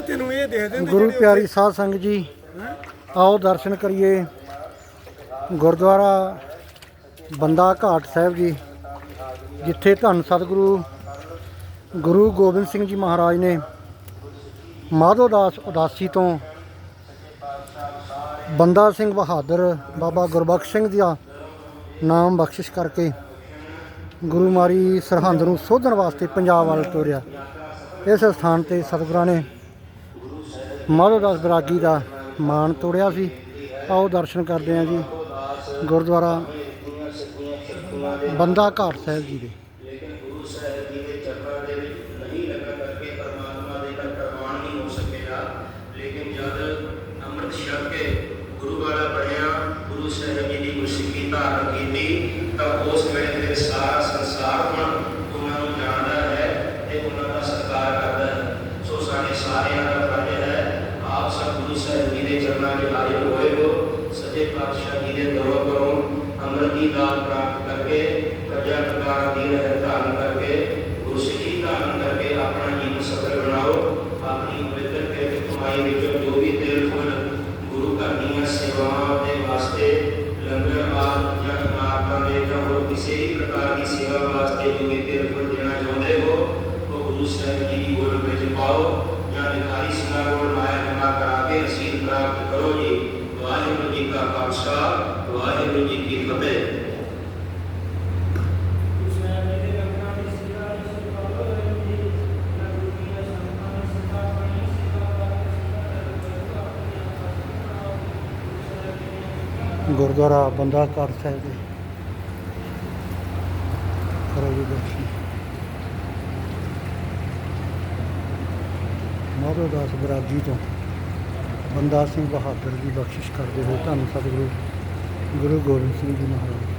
ਨਾ ਤੈਨੂੰ ਇਹ ਦੇ ਦਿੰਦੇ ਗੁਰੂ ਪਿਆਰੀ ਸਾਧ ਸੰਗਤ ਜੀ ਆਓ ਦਰਸ਼ਨ ਕਰੀਏ। ਗੁਰਦੁਆਰਾ ਬੰਦਾ ਘਾਟ ਸਾਹਿਬ ਜੀ ਜਿੱਥੇ ਧੰਨ ਸਤਿਗੁਰੂ ਗੁਰੂ ਗੋਬਿੰਦ ਸਿੰਘ ਜੀ ਮਹਾਰਾਜ ਨੇ ਮਾਧੋ ਦਾਸ ਉਦਾਸੀ ਤੋਂ ਬੰਦਾ ਸਿੰਘ ਬਹਾਦਰ ਬਾਬਾ ਗੁਰਬਖਸ਼ ਸਿੰਘ ਦਾ ਨਾਮ ਬਖਸ਼ਿਸ਼ ਕਰਕੇ ਗੁਰੂ ਮਾਰੀ ਸਰਹੰਦ ਨੂੰ ਸੋਧਣ ਵਾਸਤੇ ਪੰਜਾਬ ਵੱਲ ਤੋਰਿਆ। ਇਸ ਸਥਾਨ ਤੇ ਸਤਿਗੁਰਾਂ ਨੇ ਮਾਧੋਦਾਸ ਬਰਾਗੀ ਦਾ ਮਾਣ ਤੋੜਿਆ ਸੀ। ਆਓ ਦਰਸ਼ਨ ਕਰਦੇ ਹਾਂ ਜੀ। ਗੁਰਦੁਆਰਾ ਬੰਦਾ ਘਾਟ ਸਾਹਿਬ ਜੀ ਦੇ ਗੁਰੂ ਸਾਹਿਬ ਜੀ ਦੇ ਚਰਨਾਂ ਦੇ ਵਿੱਚ ਨਹੀਂ ਲੱਗਾ ਕਰਕੇ ਪਰਮਾਤਮਾ ਦੇ ਘਰ ਪ੍ਰਮਾਣ ਨਹੀਂ ਹੋ ਸकेगा ਲੇਕਿਨ ਜਦ ਅੰਮ੍ਰਿਤ ਛਕ ਕੇ ਗੁਰੂ ਵਾਲਾ ਬਣਿਆ ਗੁਰੂ ਸਾਹਿਬ ਜੀ ਦੀ ਗੁਰਸਿੱਖੀ ਧਾਰਨ ਕੀਤੀ ਤਾਂ ਉਸ ਵੇਲੇ ਫਿਰ ਸਾਰਾ ਸੰਸਾਰ ਹੁਣ ਉਹਨਾਂ ਨੂੰ ਜਾਣਦਾ ਹੈ ਤੇ ਉਹਨਾਂ ਦਾ ਸਤਿਕਾਰ ਕਰਦਾ ਹੈ ਸੋ ਸਾਡੇ ਸਾਰਿਆਂ ਦਾ ਫਰਜ਼ ਹੈ ਆਪ ਸਭ ਗੁਰੂ ਸਾਹਿਬ ਜੀ ਦੇ ਚਰਨਾਂ 'ਚ ਹਾਜ਼ਰ ਹੋਏ ਹੋ ਸੱਚੇ ਪਾਤਸ਼ਾਹ ਜੀ ਦੇ ਦਰੋਂ ਕਰੋ ਅੰਮ੍ਰਿਤ ਦੀ ਦਾਤ ਪ੍ਰਾਪਤ ਕਰਕੇ, ਪ੍ਰਜਾ ਪ੍ਰਕਾਰ ਦੀ ਰਹਿ ਧਾਰਨ ਕਰਕੇ ਗੁਰਸਿੱਖੀ ਧਾਰਨ ਕਰਕੇ ਆਪਣਾ ਜੀਵਨ ਸਫਲ ਬਣਾਓ। ਆਪਣੀ ਪਵਿੱਤਰ ਕਿਰਤ ਕਮਾਈ ਵਿੱਚੋਂ ਜੋ ਵੀ ਤੇਲ ਫੁੱਲ ਗੁਰੂ ਘਰ ਦੀਆਂ ਸੇਵਾਵਾਂ ਦੇ ਵਾਸਤੇ ਲੰਗਰ ਆਦਿ ਜਾਂ ਮਾਰਗਾਂ ਦੇ ਜਾਂ ਹੋਰ ਕਿਸੇ ਵੀ ਪ੍ਰਕਾਰ ਦੀ ਸੇਵਾ ਵਾਸਤੇ ਜੋ ਵੀ ਤੇਲ ਫੁੱਲ ਦੇਣਾ ਚਾਹੁੰਦੇ ਹੋ, ਉਹ ਗੁਰੂ ਸਾਹਿਬ ਜੀ ਦੀ ਗੋਲ ਵਿੱਚ ਪਾਓ। ਜੀ ਕਾ ਖਾਲਸਾ ਵਾਹਿਗੁਰੂ ਜੀ ਕੀ ਫਤਿਹ ਗੁਰਦੁਆਰਾ ਬੰਦਾ ਘਾਟ ਸਾਹਿਬ ਦੇ ਕਰੋ ਜੀ ਦਰਸ਼ਨ ਮਾਧੋਦਾਸ ਬਰਾਗੀ ਤੋਂ ਬੰਦਾ ਸਿੰਘ ਬਹਾਦਰ ਦੀ ਬਖਸ਼ਿਸ਼ ਕਰਦੇ ਹੋਏ ਧੰਨ ਸਤਿਗੁਰੂ ਗੁਰੂ ਗੋਬਿੰਦ ਸਿੰਘ ਜੀ ਮਹਾਰਾਜ।